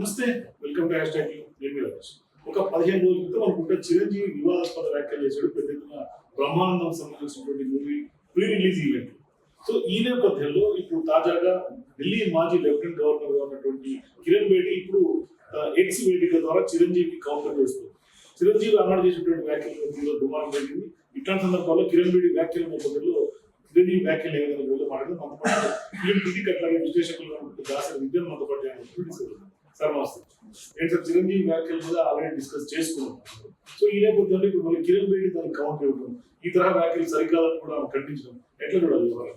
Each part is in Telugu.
నమస్తే వెల్కమ్ టు హ్యాష్ ట్యాగ్ నేను ఒక పదిహేను రోజుల క్రితం అనుకుంటే చిరంజీవి వివాదాస్పద వ్యాఖ్యలు చేశాడు పెద్ద ఎత్తున బ్రహ్మానందం సంబంధించినటువంటి movie pre release event so ఈ నేపథ్యంలో ఇప్పుడు తాజాగా ఢిల్లీ మాజీ లెఫ్టినెంట్ గవర్నర్గా ఉన్నటువంటి కిరణ్ బేడి ఇప్పుడు ఎక్స్ వేదిక ద్వారా చిరంజీవి కౌంటర్ చేస్తుంది చిరంజీవి అన్నాడు చేసినటువంటి వ్యాఖ్యలు దుమారం జరిగింది. ఇట్లాంటి సందర్భాల్లో కిరణ్ బేడి వ్యాఖ్యల నేపథ్యంలో చిరంజీవి వ్యాఖ్యలు ఏ విధంగా వీళ్ళు మనతో పాటు ఫిలిం క్రిటిక్ అట్లాగే విశ్లేషకులు దాసరి విద్యను మనతో పాటు సార్ నమస్తే ఏంటి సార్ చిరంజీవి వ్యాఖ్యలు మీద ఆల్రెడీ డిస్కస్ చేసుకున్నాం. సో ఈ నేపథ్యంలో ఇప్పుడు మళ్ళీ కిరణ్ బేడి దానికి కౌంటర్ ఇవ్వడం ఈ తరహా వ్యాఖ్యలు సరికాదని కూడా ఖండించడం ఎట్లా చూడాలి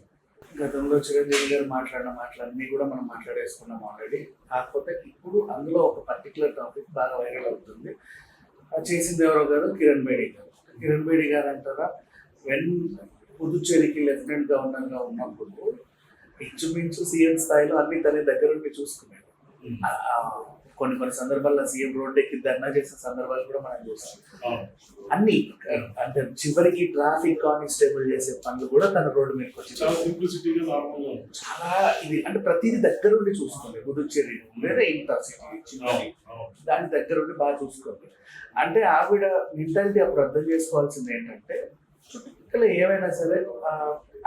గతంలో చిరంజీవి గారు మాట్లాడిన మాటలన్నీ కూడా మనం మాట్లాడేసుకున్నాం ఆల్రెడీ కాకపోతే ఇప్పుడు అందులో ఒక పర్టికులర్ టాపిక్ బాగా వైరల్ అవుతుంది. అది చేసింది ఎవరో కాదు కిరణ్ బేడి గారు. కిరణ్ బేడి గారు అంటారా వెన్ పుదుచ్చేరికి లెఫ్టినెంట్ గవర్నర్గా ఉన్నప్పుడు ఇంచుమించు సీఎం స్థాయిలో అన్ని తన దగ్గర ఉండి చూసుకున్నాడు కొన్ని కొన్ని సందర్భాల్లో సీఎం రోడ్ ఎక్కి ధర్నా చేసిన సందర్భాలు కూడా మనం చూసాం అవును. అన్ని అంటే చివరికి ట్రాఫిక్ కానిస్టేబుల్ చేసే పనులు కూడా తన రోడ్డు మీదకి వచ్చి చాలా ఇది అంటే ప్రతిదీ దగ్గర ఉండి చూసుకోండి. పుదుచ్చేరి వేరే ఇంత సిటీ చిన్నది అవును. దాని దగ్గర ఉండి బాగా చూసుకోండి. అంటే ఆవిడ మెంటాలిటీ అప్పుడు అర్థం చేసుకోవాల్సింది ఏంటంటే చుట్టుపక్కల ఏమైనా సరే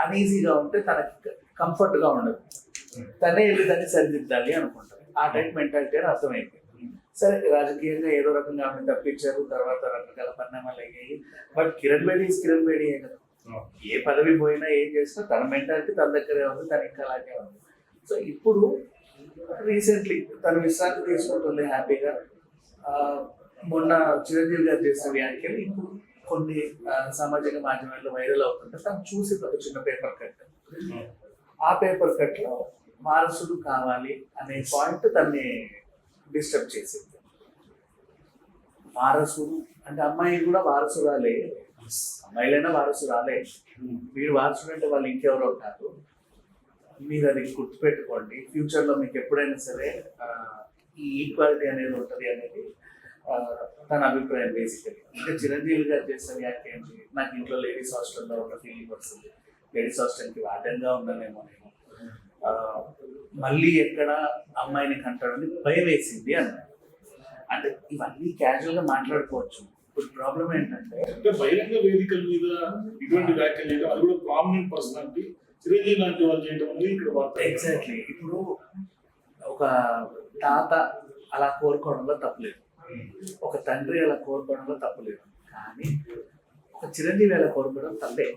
అన్ఈజీగా ఉంటే తనకి కంఫర్ట్గా ఉండదు. తనే వెళ్ళి దాన్ని సరిదిద్దాలి అనుకుంటారు ఆ టైప్ మెంటాలిటీ అని అర్థమైంది. సరే రాజకీయంగా ఏదో రకంగా ఆమె తప్పించారు తర్వాత రకరకాల పరిణామాలు అయ్యాయి. బట్ కిరణ్ బేడి కిరణ్ బేడి కదా. ఏ పదవి పోయినా ఏం చేసినా తన మెంటాలిటీ తన దగ్గరే ఉంది తన ఇంకా అలాగే ఉంది. సో ఇప్పుడు రీసెంట్లీ తను విశ్రాంతి తీసుకుంటుంది హ్యాపీగా. మొన్న చిరంజీవి గారు చేసిన వ్యాఖ్యలు ఇప్పుడు కొన్ని సామాజిక మాధ్యమాల్లో వైరల్ అవుతుంటే తను చూసి ఒక చిన్న పేపర్ కట్. ఆ పేపర్ కట్లో వారసుడు కావాలి అనే పాయింట్ తన్ని డిస్టర్బ్ చేసింది. వారసుడు అంటే అమ్మాయి కూడా వారసురాలే. అమ్మాయిలైనా వారసురాలే. మీరు వారసుడు అంటే వాళ్ళు ఇంకెవరో కాదు మీరు అది గుర్తుపెట్టుకోండి. ఫ్యూచర్లో మీకు ఎప్పుడైనా సరే ఈ ఈక్వాలిటీ అనేది ఉంటుంది అనేది తన అభిప్రాయం బేసికలీ ఇంకా చిరంజీవి గారు చేసిన వ్యాఖ్య ఏంటి? నాకు ఇంట్లో లేడీస్ హాస్టల్లో ఒక ఫీలింగ్ వస్తుంది. లేడీస్ హాస్టల్కి వాటంగా ఉన్నానేమో నేను. మళ్ళీ ఎక్కడ అమ్మాయిని కంటాడని భయం వేసింది అన్నాడు. అంటే ఇవన్నీ క్యాజువల్గా మాట్లాడుకోవచ్చు. ఇప్పుడు ప్రాబ్లం ఏంటంటే అంటే బహిరంగ వేదికల మీద ఇటువంటి వ్యాఖ్యలు చేయడం అది కూడా ప్రామినెంట్ పర్సనాలిటీ చిరంజీవి లాంటి వాళ్ళు చేయడం అనేది ఇక్కడ ఎగ్జాక్ట్లీ ఇప్పుడు ఒక తాత అలా కోరుకోవడంలో తప్పులేదు. ఒక తండ్రి అలా కోరుకోవడంలో తప్పులేదు. కానీ ఒక చిరంజీవి అలా కోరుకోవడం తప్పే.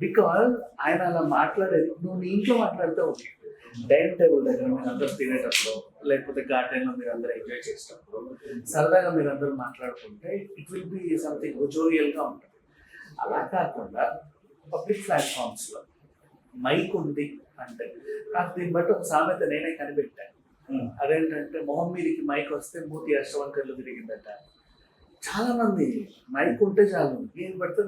బికాజ్ ఆయన అలా మాట్లాడేది నువ్వు నీ ఇంట్లో మాట్లాడితే ఓకే. డైనింగ్ టేబుల్ దగ్గర మీరు అందరూ తినేటప్పుడు లేకపోతే గార్డెన్లో మీరు అందరూ ఎంజాయ్ చేసేటప్పుడు సరదాగా మీరు అందరూ మాట్లాడుకుంటే ఇట్ విల్ బి సంథింగ్ జోరియల్గా ఉంటుంది. అలా కాకుండా పబ్లిక్ ప్లాట్ఫామ్స్లో మైక్ ఉంది అంటే నాకు దీన్ని బట్టి ఒక సామెత నేనే కనిపెట్టాను అదేంటంటే మొహం మీదకి మైక్ వస్తే మూతి అష్టవంకర్లు తిరిగిందట. చాలా మంది మైక్ ఉంటే చాలు ఏం పడితే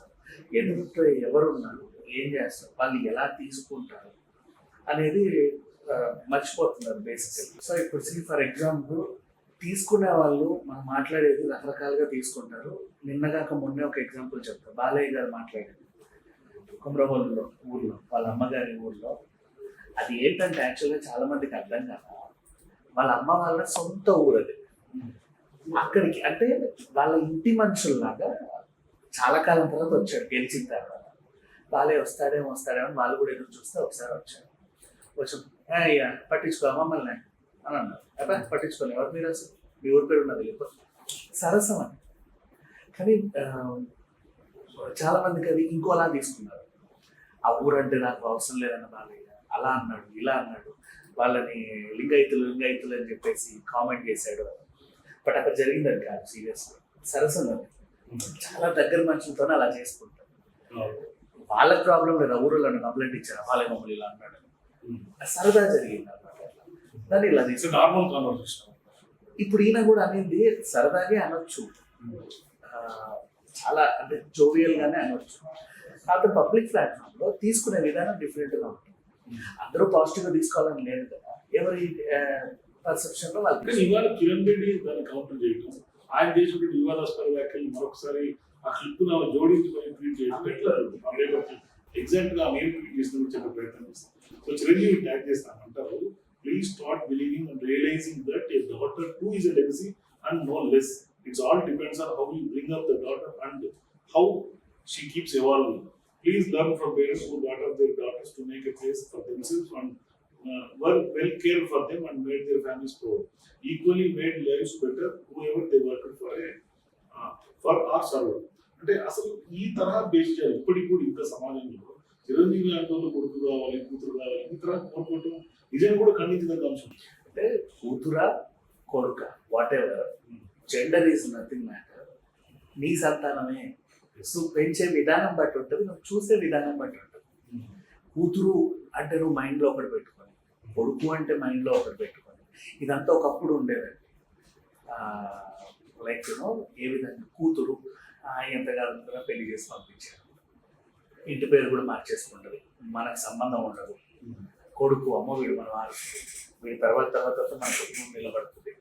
అది మాట్లాడేస్తారు ఎవరున్నారు? ఏం చేస్తారు? వాళ్ళు ఎలా తీసుకుంటారు? అనేది మర్చిపోతున్నారు బేసికల్ సో ఇప్పుడు సీ ఫర్ ఎగ్జాంపుల్ తీసుకునే వాళ్ళు మనం మాట్లాడేది రకరకాలుగా తీసుకుంటారు. నిన్నగాక మొన్నే ఒక ఎగ్జాంపుల్ చెప్తా. బాలయ్య గారు మాట్లాడేది కుమ్రవోలులో ఊర్లో వాళ్ళ అమ్మగారి ఊర్లో. అది ఏంటంటే యాక్చువల్గా చాలా మందికి అర్థం కాదు వాళ్ళ అమ్మ వాళ్ళ సొంత ఊరు అది అక్కడికి అంటే వాళ్ళ ఇంటి మనుషుల్లాగా చాలా కాలం తర్వాత వచ్చాడు గెలిచిన తర్వాత. బాలే వస్తాడేమో వస్తాడేమో అని వాళ్ళు కూడా ఎదురు చూస్తే ఒకసారి వచ్చాడు. వచ్చి అయ్యా పట్టించుకో మమ్మల్ని? అని అన్నారు అబ్బా పట్టించుకోలే ఎవరు మీరు అసలు? మీ ఊరి పేరు ఉన్నది లేదు సరసం అని. కానీ చాలా మందికి అది ఇంకోలా తీసుకున్నారు. ఆ ఊరంటే నాకు అవసరం లేదన్న బాలయ్య. అలా అన్నాడు ఇలా అన్నాడు. వాళ్ళని లింగైతులు లింగైతులు అని చెప్పేసి కామెంట్ చేశాడు. బట్ అక్కడ జరిగిందని కాదు సీరియస్ సరసం చాలా దగ్గర మనుషులతోనే అలా చేసుకుంటారు. వాళ్ళకి ప్రాబ్లం లేదు ఊరిలో కంప్లైంట్ ఇచ్చారు వాళ్ళ మమ్మల్ని ఇలా అన్నాడు సరదా జరిగింది అన్నమాట. దాన్ని ఇలా నార్మల్ కాన్వర్సేషన్ ఇప్పుడు ఈయన కూడా అనేది సరదాగే అనొచ్చు. చాలా అంటే జోవియల్ గానే అనొచ్చు. కాకపోతే పబ్లిక్ ప్లాట్ఫామ్లో తీసుకునే విధానం డిఫరెంట్గా ఉంటుంది. అందరూ పాజిటివ్గా తీసుకోవాలని లేదు కదా. ఎవరి పర్సెప్షన్లో ఇవాళ కిరణ్ రెడ్డి దాన్ని కౌంటర్ చేయడం ఆయన చేసినటువంటి వివాదాస్పద వ్యాఖ్యలు మరొకసారి ఆ క్లిప్ నా జోడించుకొని ట్వీట్ చేయడం ఎట్లా ఎగ్జాక్ట్గా నేను ట్వీట్ చేసినప్పుడు చెప్పే ప్రయత్నం చేస్తాను సో చిరంజీవి ట్యాగ్ చేస్తాను అంటారు please start believing and realizing that a daughter too is a legacy and no less. It's all depends on how you bring up the daughter and how she keeps evolving. Please learn from parents who brought up their daughters to make a place for themselves and uh, were well cared for them and made their families proud. Equally made lives better whoever they worked for a uh, for our server. అంటే అసలు ఈ తరహా బేస్ చేయాలి ఇప్పటికి కూడా ఇంత సమాజంలో చిరంజీవి లాంటి వాళ్ళు కొడుకు కావాలి కూతురు కావాలి ఈ తరహా కోరుకోవటం నిజంగా కూడా ఖండించదగ్గ అంశం. అంటే కూతురా కొడుక whatever gender is nothing matter నీ సంతానమే. నువ్వు పెంచే విధానం బట్టి ఉంటుంది నువ్వు చూసే విధానం బట్టి ఉంటుంది. కూతురు అంటే నువ్వు మైండ్లో ఒకటి పెట్టుకొని కొడుకు అంటే మైండ్లో ఒకటి పెట్టుకొని ఇదంతా ఒకప్పుడు ఉండేదండి. లైక్ యూనో ఏ విధంగా కూతురు ఆ, ఎంత పెళ్ళి చేసి పంపించారు. ఇంటి పేరు కూడా మార్చేసుకుంటుంది. మనకు సంబంధం ఉండదు. కొడుకు అమ్మ వీడు మన ఆడుతుంది వీడి తర్వాత తర్వాత మన కుటుంబం నిలబడుతుంది.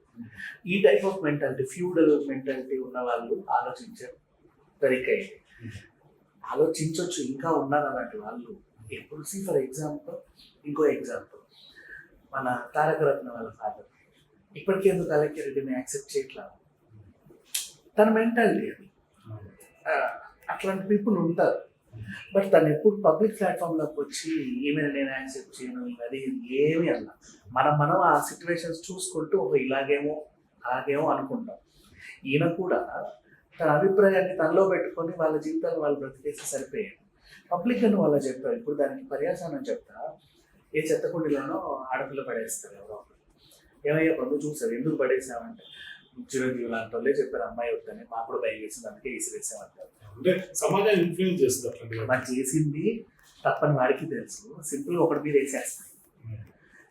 ఈ type of mentality feudal mentality ఉన్న వాళ్ళు ఆలోచించారు. సరికైంది ఆలోచించవచ్చు ఇంకా ఉన్నారు అలాంటి వాళ్ళు. ఎప్పుడు సి ఫర్ ఎగ్జాంపుల్ ఇంకో ఎగ్జాంపుల్ మన తారక రత్న వాళ్ళ ఫాదర్ ఇప్పటికీ ఎందుకు అలక్య రెడ్డిని యాక్సెప్ట్ చేయట్లా? తన మెంటాలిటీ అది. అట్లాంటి పీపుల్ ఉంటారు. బట్ తను ఎప్పుడు పబ్లిక్ ప్లాట్ఫామ్లోకి వచ్చి ఏమైనా నేను యాక్సెప్ట్ చేయను అది ఏమి అన్న మనం మనం ఆ సిచ్యువేషన్స్ చూసుకుంటూ ఒక ఇలాగేమో అలాగేమో అనుకుంటాం. ఈయన కూడా తన అభిప్రాయాన్ని తనలో పెట్టుకొని వాళ్ళ జీవితాలు వాళ్ళు బ్రతికేసి సరిపోయాయి పబ్లిక్ అని వాళ్ళు చెప్పారు ఇప్పుడు దానికి పర్యాసనం చెప్తా. ఏ చెత్తకుండిలోనో ఆడపిల్ల పడేస్తారు ఎవరో. ఏమయ్యా పండు చూసారు ఎందుకు పడేసామంటే చిరంజీవి లాంటి వాళ్ళే చెప్పారు అమ్మాయి వద్దని మాకు కూడా భయం వేసింది అందుకే ఈసిరేసామంటారు అంటే సమాజాన్ని ఇన్ఫ్లుయెన్స్ చేస్తుంది మనం చేసింది తప్పని వాడికి తెలుసు. సింపుల్ ఒకటి మీద వేసేస్తాం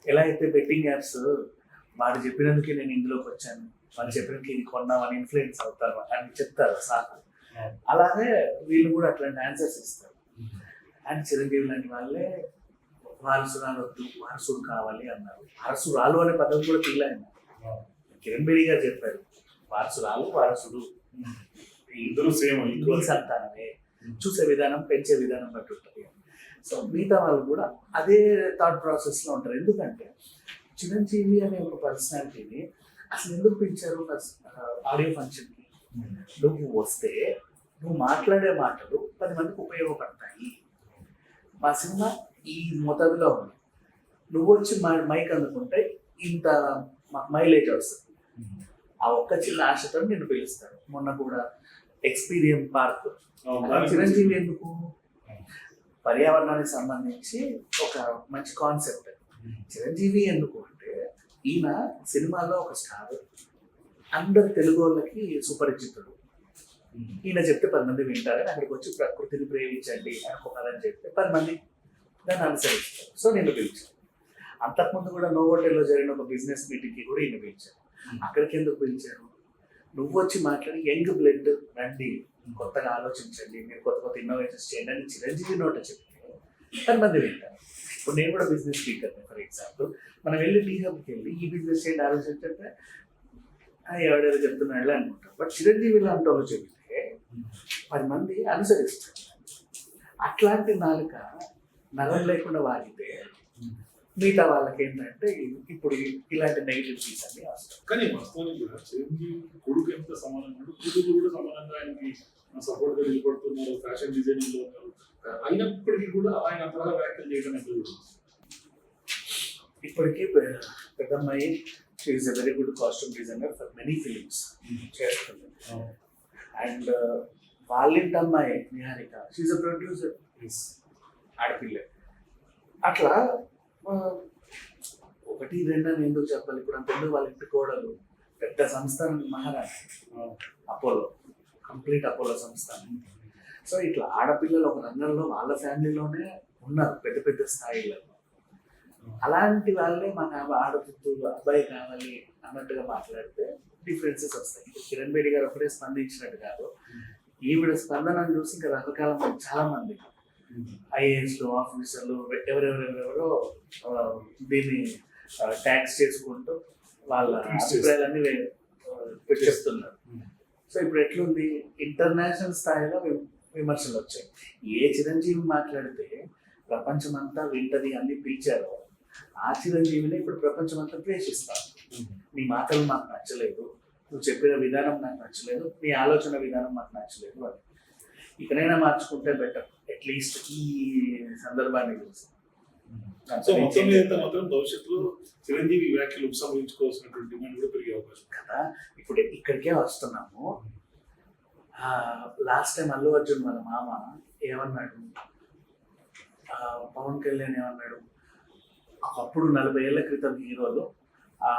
ఎలా అయితే బెట్టింగ్ యాప్స్ వాడు చెప్పినందుకే నేను ఇందులోకి వచ్చాను వాళ్ళు చెప్పినందుకు ఇది కొన్నామని ఇన్ఫ్లుయెన్స్ అవుతారు అని చెప్తారు సాకు. అలాగే వీళ్ళు కూడా అట్లాంటి ఆన్సర్స్ ఇస్తారు. అండ్ చిరంజీవి లాంటి వాళ్ళే వారసురాలు వద్దు వారసుడు కావాలి అన్నారు. వారసురాలు అనే పదం కూడా తీయలేదు కిరణ్ బేడి గారు చెప్పారు వారసురాలు వారసుడు ఇద్దరు సేమ్ ఈక్వల్ సంతానమే. చూసే విధానం పెంచే విధానం బట్టి ఉంటుంది. సో మిగతా వాళ్ళు కూడా అదే థాట్ ప్రాసెస్లో ఉంటారు. ఎందుకంటే చిరంజీవి అనే ఒక పర్సనాలిటీని అసలు ఎందుకు పిలిచారు ఆడియో ఫంక్షన్కి నువ్వు వస్తే నువ్వు మాట్లాడే మాటలు పది మందికి ఉపయోగపడతాయి. మా సినిమా ఈ మొదటిలో ఉంది. నువ్వు వచ్చి మా- మైక్ అందుకుంటే ఇంత మైలేజ్ వస్తుంది. ఆ ఒక్క చిన్న ఆశతో నేను పిలుస్తాను మొన్న కూడా ఎక్స్పీరియన్స్ పార్క్. చిరంజీవి ఎందుకు? పర్యావరణానికి సంబంధించి ఒక మంచి కాన్సెప్ట్ చిరంజీవి ఎందుకు అంటే ఈయన సినిమాలో ఒక స్టార్. అందరు తెలుగు వాళ్ళకి సుపరిచితుడు. ఈయన చెప్తే పది మంది వింటారని అక్కడికి వచ్చి ప్రకృతిని ప్రేమించండి అని ఒక పదని చెప్తే పది మంది దాన్ని అనుసరిస్తారు సో నేను పిలిచాను అంతకుముందు కూడా నోవోటెల్లో జరిగిన ఒక బిజినెస్ మీటింగ్కి కూడా ఈయన పిలిచాను అక్కడికి ఎందుకు పిలిచారు? నువ్వు వచ్చి మాట్లాడి యంగ్ బ్లడ్ రండి కొత్తగా ఆలోచించండి మీరు కొత్త కొత్త ఇన్నోవేషన్స్ చేయండి అని చిరంజీవి నోట చెప్తే పది మంది వింటారు. ఇప్పుడు నేను కూడా బిజినెస్ స్పీకర్ ఫర్ ఎగ్జాంపుల్ మనం వెళ్ళి టీ హబ్కి వెళ్ళి ఈ బిజినెస్ చేయండి ఆలోచించంటే "ఆ, ఎవడేదో చెప్తున్నాడులే అనుకుంటాం బట్ చిరంజీవి లాంటి వాళ్ళు చెబితే పది మంది అనుసరిస్తారు. అట్లాంటి నాలుక నరం లేకుండా వాగితే మిగతా వాళ్ళకి ఏంటంటే ఇప్పుడు ఇలాంటి నెగిటివిటీస్ అన్ని వస్తాయి. కానీ వాస్తవానికి కూడా చిరంజీవి కొడుకు ఎంత సమానంగా కూతురు కూడా సమానంగా ఆయనకి సపోర్ట్గా నిలబడుతున్నారు ఫ్యాషన్ డిజైనింగ్లో ఉన్నారు. అయినప్పటికీ కూడా ఆయన అంతగా వ్యాఖ్యలు చేయడం ఎక్కడ కూడా ఇప్పటికీ పె- పెద్ద అమ్మాయి she's a very good costume designer for many films చేస్తుంది. అండ్ వాళ్ళింటి అమ్మాయి నిహారిక షీఈ్ అ ప్రొడ్యూసర్ ఆడపిల్ల. అట్లా ఒకటి రెండు అని ఎందుకు చెప్పాలి ఇప్పుడు? అంత ఎందుకు వాళ్ళ ఇంటి కోడలు పెద్ద సంస్థానం మహారాణి అపోలో కంప్లీట్ అపోలో సంస్థానం. సో ఇట్లా ఆడపిల్లలు ఒక రంగంలో వాళ్ళ ఫ్యామిలీలోనే ఉన్నారు పెద్ద పెద్ద స్థాయిలో. అలాంటి వాళ్ళే మన ఆడపుత్తు అబ్బాయి కావాలి అన్నట్టుగా మాట్లాడితే డిఫరెన్సెస్ వస్తాయి. ఇప్పుడు కిరణ్ బేడి గారు ఒకటే స్పందించినట్టు కాదు. ఈవిడ స్పందనను చూసి ఇంకా రకరకాల చాలా మంది ఐఏఎస్లు ఆఫీసర్లు ఎవరెవరెవరెవరో దీన్ని ట్యాక్స్ చేసుకుంటూ వాళ్ళ అభిప్రాయాలన్నీ చెప్తున్నారు సో ఇప్పుడు ఎట్లుంది? ఇంటర్నేషనల్ స్థాయిలో విమర్శలు వచ్చాయి. ఏ చిరంజీవి మాట్లాడితే ప్రపంచమంతా వింటది అన్ని పిలిచారో ఆ చిరంజీవిని ఇప్పుడు ప్రపంచం అంతా ద్వేషిస్తారు నీ మాటలు నాకు నచ్చలేదు నువ్వు చెప్పిన విధానం నాకు నచ్చలేదు నీ ఆలోచన విధానం నాకు నచ్చలేదు అని. ఇకనైనా మార్చుకుంటే బెటర్ అట్లీస్ట్ ఈ సందర్భాన్ని చూసి. సో మొత్తం మీద మాత్రం భవిష్యత్తులో చిరంజీవి వ్యాఖ్యలు ఉపసంహరించుకోవాల్సినటువంటి డిమాండ్ కూడా పెరిగే అవకాశం. కదా ఇప్పుడు ఇక్కడికే వస్తున్నాము. లాస్ట్ టైం అల్లు అర్జున్ మన మామ ఏమన్నాడు? పవన్ కళ్యాణ్ ఏమన్నాడు? ఒకప్పుడు నలభై ఏళ్ళ క్రితం హీరోలు ఆ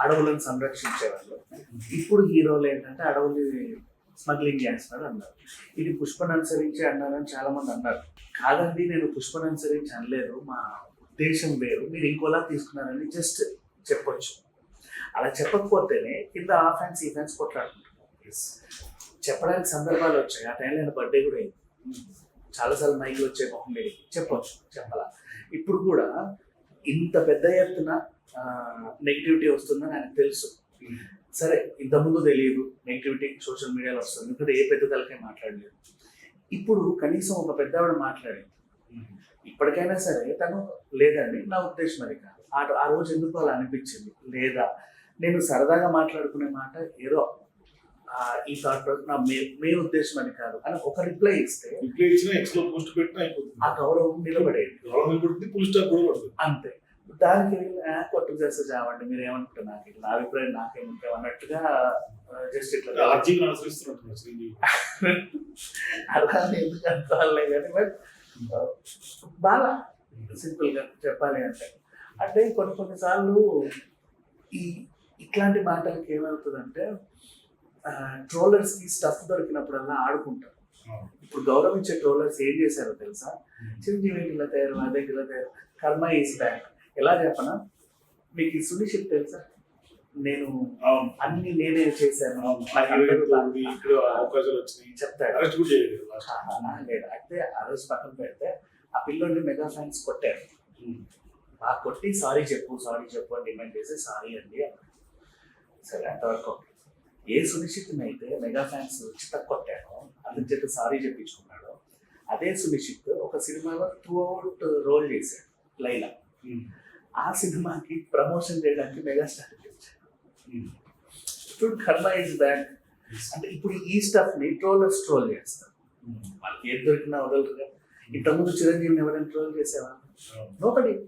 అడవులను సంరక్షించేవాళ్ళు. ఇప్పుడు హీరోలు ఏంటంటే అడవుల్ని స్మగ్లింగ్ చేస్తున్నారు అన్నారు. ఇది పుష్పను అనుసరించి అన్నారని చాలా మంది అన్నారు. కాదండి నేను పుష్పను అనుసరించి అనలేదు. మా ఉద్దేశం వేరు. మీరు ఇంకోలా తీసుకున్నారని జస్ట్ చెప్పొచ్చు. అలా చెప్పకపోతేనే కింద ఆ ఫ్యాన్స్ ఈ ఫ్యాన్స్ కొట్లాడుకుంటున్నారు. చెప్పడానికి సందర్భాలు వచ్చాయి. ఆ టైంలో ఆయన బర్త్డే కూడా అయింది. చాలాసార్లు మైక్లు వచ్చే మొహం మీదకి చెప్పొచ్చు చెప్పాల? ఇప్పుడు కూడా ఇంత పెద్ద ఎత్తున నెగిటివిటీ వస్తుందని ఆయనకు తెలుసు. సరే ఇంతకుముందు తెలియదు నెగిటివిటీ సోషల్ మీడియాలో వస్తుంది. ఎందుకంటే ఏ పెద్ద తలకే మాట్లాడలేదు. ఇప్పుడు కనీసం ఒక పెద్దవాడు మాట్లాడింది ఇప్పటికైనా సరే తను లేదండి నా ఉద్దేశం అది కాదు. ఆ ఆ రోజు ఎందుకు అలా అనిపించింది? లేదా? నేను సరదాగా మాట్లాడుకునే మాట ఏదో ఆ, ఈ థాట్ నా మే మే ఉద్దేశం అని కాదు. అని ఒక రిప్లై ఇస్తే రిప్లై ఇచ్చినా ఎక్స్లో పోస్ట్ పెట్టినా అయిపోతుంది. ఆ గౌరవం నిలబడేది. గౌరవం ఫుల్ స్టాప్ కూడా అంతే. దానికి ఆ, కొట్టుకు చేస్తే చావండి మీరు ఏమనుకుంటారు నాకు ఇట్లా నా అభిప్రాయం నాకేముంటాం అన్నట్టుగా జస్ట్ ఇట్లా అలా ఎందుకు అనుకోవాలి కానీ బట్ బాగా సింపుల్గా చెప్పాలి అంటే. అంటే కొన్ని కొన్నిసార్లు ఈ ఇట్లాంటి మాటలకి ఏమవుతుందంటే ట్రోలర్స్కి స్టఫ్ దొరికినప్పుడల్లా ఆడుకుంటారు. ఇప్పుడు గౌరవించే ట్రోలర్స్ ఏం చేశారో తెలుసా? చిరంజీవి ఇలా తయారు? అదే ఇలా తయారు? కర్మ ఈజ్ బ్యాక్ ఎలా చెప్పనా? మీకు ఈ సునిశ్చిత్ తెలుసా? నేను అన్ని నేనే చేశాను. అవకాశాలు వచ్చినాయి. చెప్తాడు. అరెస్ట్ కూడా చేయలేదు. అయితే ఆ రోజు పక్కన పెడితే ఆ పిల్లోని మెగా ఫ్యాన్స్ కొట్టారు. బాగా కొట్టి సారీ చెప్పు సారీ చెప్పు అని డిమాండ్ చేసి సారీ అండి సరే అంతవరకు. ఏ సునిశ్చిత్ని అయితే మెగా ఫ్యాన్స్ చిత్త కొట్టాడో అతని చేత సారీ చెప్పించుకున్నాడు అదే సునిశ్చిత్ ఒక సినిమాలో త్రూ అవుట్ రోల్ చేశాడు లైలా. ఆ సినిమాకి ప్రమోషన్ చేయడానికి మెగాస్టార్ పిలిచాడు ఇప్పుడు కర్మ ఇస్ బ్యాక్ అంటే ఇప్పుడు ఈ స్టఫ్ని ట్రోలర్స్ ట్రోల్ చేస్తారు. వాళ్ళకి ఏది దొరికినా వదలరుగా. ఇంతకుముందు చిరంజీవిని ఎవరైనా ట్రోల్ చేసేవా? నోబడి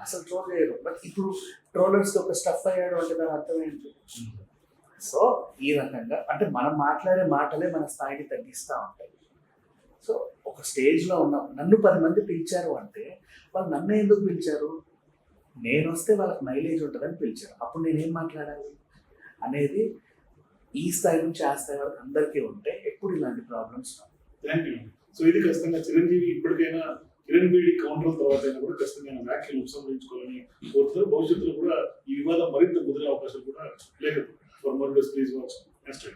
అసలు ట్రోల్ చేయరు. బట్ ఇప్పుడు ట్రోలర్స్ ఒక స్టఫ్ అయ్యాడు అంటే దాని అర్థం ఏంటి? సో ఈ రకంగా అంటే మనం మాట్లాడే మాటలే మన స్థాయిని తగ్గిస్తూ ఉంటాయి. సో ఒక స్టేజ్లో ఉన్న నన్ను పది మంది పిలిచారు అంటే వాళ్ళు నన్ను ఎందుకు పిలిచారు? నేను వస్తే వాళ్ళకి మైలేజ్ ఉంటుందని పిలిచారు. అప్పుడు నేనేం మాట్లాడాలి? అనేది ఈ స్థాయి నుంచి ఆ స్థాయి వరకు అందరికీ ఉంటే ఎప్పుడు ఇలాంటి ప్రాబ్లమ్స్ థ్యాంక్ యూ సో ఇది ఖచ్చితంగా చిరంజీవి ఇప్పటికైనా కిరణ్ బేడి కౌంటర్ తర్వాత కూడా ఖచ్చితంగా వ్యాఖ్యలు ఉపసంహరించుకోవాలని కోరుతారు భవిష్యత్తులో కూడా ఈ వివాదం మరింత ముదిరే అవకాశం కూడా లేదు for more please watch next